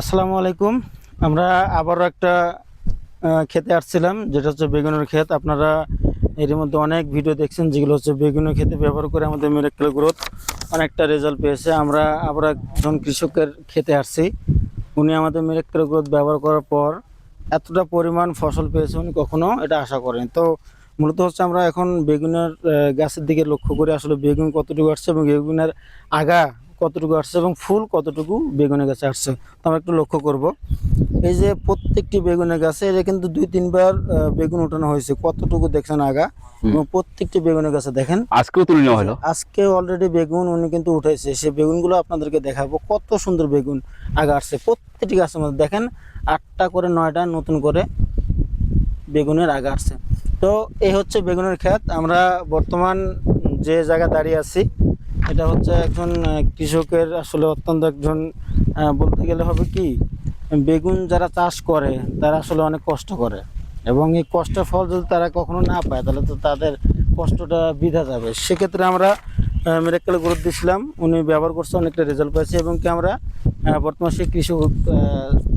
আসসালামু আলাইকুম। আমরা আবারও একটা খেতে আসছিলাম, যেটা হচ্ছে বেগুনের ক্ষেত। আপনারা এর মধ্যে অনেক ভিডিও দেখছেন, যেগুলো হচ্ছে বেগুনের ক্ষেতে ব্যবহার করে আমাদের মিরাক্কেল গ্রোথ অনেকটা রেজাল্ট পেয়েছে। আমরা আবার একজন কৃষকের খেতে আসছি। উনি আমাদের মিরাক্কেল গ্রোথ ব্যবহার করার পর এতটা পরিমাণ ফসল পেয়েছে উনি কখনো এটা আশা করেন। তো মূলত হচ্ছে আমরা এখন বেগুনের গাছের দিকে লক্ষ্য করে, আসলে বেগুন কতটুকু আসছে এবং বেগুনের আগা কতটুকু আসছে এবং ফুল কতটুকু বেগুনের গাছে আসছে তো আমরা একটু লক্ষ্য করব। এই যে প্রত্যেকটি বেগুনের গাছে এটা কিন্তু দুই তিনবার বেগুন উঠানো হয়েছে। কতটুকু দেখছেন আগা? এবং প্রত্যেকটি বেগুনের গাছে দেখেন। আজকেও তুলে নেওয়া হলো। আজকে অলরেডি বেগুন উনি কিন্তু উঠেছে। সেই বেগুনগুলো আপনাদেরকে দেখাবো। কত সুন্দর বেগুন আগা আসছে। প্রত্যেকটি গাছের মধ্যে দেখেন আটটা করে নয়টা নতুন করে বেগুনের আগা আসছে। তো এই হচ্ছে বেগুনের ক্ষেত। আমরা বর্তমান যে জায়গা দাঁড়িয়ে আছি এটা হচ্ছে একজন কৃষকের আসলে অত্যন্ত একজন বলতে গেলে হবে কি, বেগুন যারা চাষ করে, তারা আসলে অনেক কষ্ট করে। এবং এই কষ্টের ফল যদি তারা কখনো না পায়, তাহলে তো তাদের কষ্টটা বিধা যাবে। সেক্ষেত্রে আমরা মেরেক্কেল গ্রোথ দিয়েছিলাম উনি ব্যবহার করছে, অনেকটা রেজাল্ট পেয়েছে এবং কি আমরা বর্তমান সেই কৃষক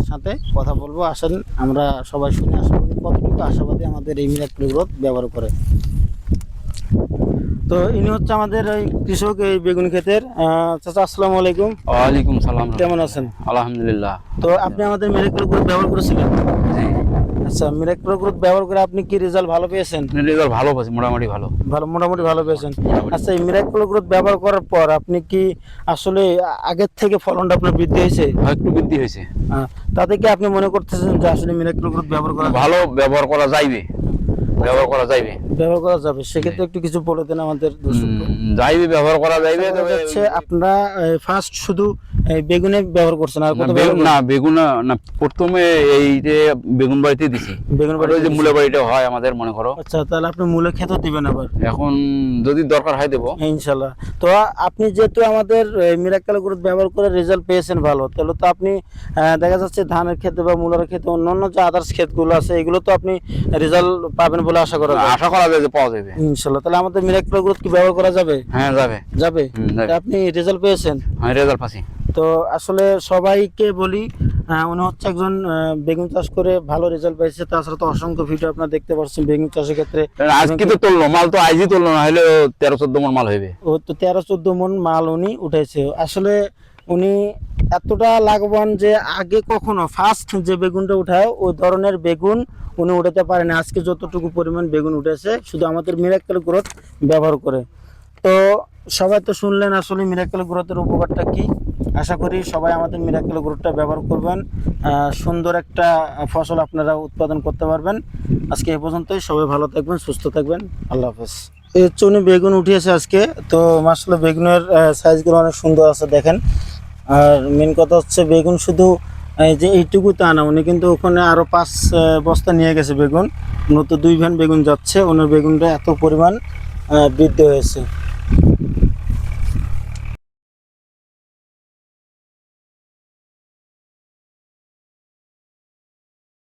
সাথে কথা বলব। আসেন, আমরা সবাই শুনে আসব কতটুকু আশাবাদী আমাদের এই মিরাক্কেল গ্রোথ ব্যবহার করে। তো ইনি হচ্ছে আমাদের এই কৃষক এই বেগুন ক্ষেতের। চাচা আসসালামু আলাইকুম। ওয়ালাইকুম সালাম। কেমন আছেন? আলহামদুলিল্লাহ। তো আপনি আমাদের মিরাক্কেল গ্রোথ ব্যবহার করেছিলেন? আচ্ছা গ্রোথ ব্যবহার করে আপনি কি রেজাল্ট ভালো পেয়েছেন? রেজাল্ট ভালো মোটামুটি ভালো। ভালো মোটামুটি ভালো পেয়েছেন। আচ্ছা এই গ্রোথ ব্যবহার করার পর আপনি কি আসলে আগের থেকে ফলনটা আপনার বৃদ্ধি হয়েছে? হয় একটু বৃদ্ধি হয়েছে। তাতে কি আপনি মনে করতেছেন যে আসলে মিরাক্কেল গ্রোথ ব্যবহার করা ভালো ব্যবহার করা যাইবে? ব্যবহার করা যাইবে? ব্যবহার করা যাবে। সেক্ষেত্রে একটু কিছু বলে দেন আমাদের যাইবে ব্যবহার করা যাইবে তবে হচ্ছে আপনারা ফার্স্ট শুধু এই বেগুনে ব্যবহার করছেন আর কত বেগুন না বেগুন না- প্রথমে এই যে বেগুন বাড়িতে দিছি। বেগুন আর যে মূলে বাড়িটা হয় আমাদের মনে করো। আচ্ছা তাহলে আপনি মূলে খেতে দিবেন আবার। এখন যদি দরকার হয় দেবো। ইনশাল্লাহ। তো আপনি যেহেতু আমাদের মিরাক্কেল গ্রোথ ব্যবহার করে রেজাল্ট পেয়েছেন ভালো তাহলে তো আপনি দেখা যাচ্ছে ধানের ক্ষেত্রে বা মূলার ক্ষেত্রে অন্যান্য যে আদার্স ক্ষেতগুলো আছে এগুলো তো আপনি রেজাল্ট পাবেন বলে আশা করা যায়। আশা করা যায় যে পাওয়া যাবে। ইনশাল্লাহ। তাহলে আমাদের মিরাক্কেল গ্রোথ কি ব্যবহার করা যাবে? হ্যাঁ যাবে। যাবে? আপনি রেজাল্ট পেয়েছেন? হ্যাঁ রেজাল্ট পাচ্ছি। তো আসলে সবাইকে বলি উনি হচ্ছে একজন বেগুন চাষ করে ভালো রেজাল্ট পাইছে। তাছাড়া তো অসংখ্য ভিডিও আপনারা দেখতে পাচ্ছেন বেগুন চাষের ক্ষেত্রে। আজকে তো তুললো মাল তো আজই তুললো না হলে তেরো চোদ্দ মন মাল হইবে। ও তো তেরো চোদ্দ মন মাল উনি উঠেছে আসলে উনি এতটা লাগবান যে আগে কখনো ফার্স্ট যে বেগুনটা উঠায় ওই ধরনের বেগুন উনি উঠাতে পারেন আজকে যতটুকু পরিমাণ বেগুন উঠেছে শুধু আমাদের মিরাক্কেল গ্রোথ ব্যবহার করে। তো সবাই তো শুনলেন আসলে মিরাক্কেল গ্রোথের উপকারটা কি? আশা করি সবাই আমাদের মিরাক্কেল গ্রোথটা ব্যবহার করবেন। সুন্দর একটা ফসল আপনারা উৎপাদন করতে পারবেন। আজকে এ পর্যন্তই, সবাই ভালো থাকবেন, সুস্থ থাকবেন। আল্লাহ হাফেজ। এর উনি বেগুন উঠিয়েছে আজকে, তো মাসাল্লাহ বেগুনের সাইজগুলো অনেক সুন্দর আছে, দেখেন। আর মেন কথা হচ্ছে বেগুন শুধু যে এইটুকু তা না, উনি কিন্তু ওখানে আরও পাঁচ বস্তা নিয়ে গেছে বেগুন। মূলত দুই ভ্যান বেগুন যাচ্ছে, ওনার বেগুনটা এত পরিমাণ বৃদ্ধি হয়েছে।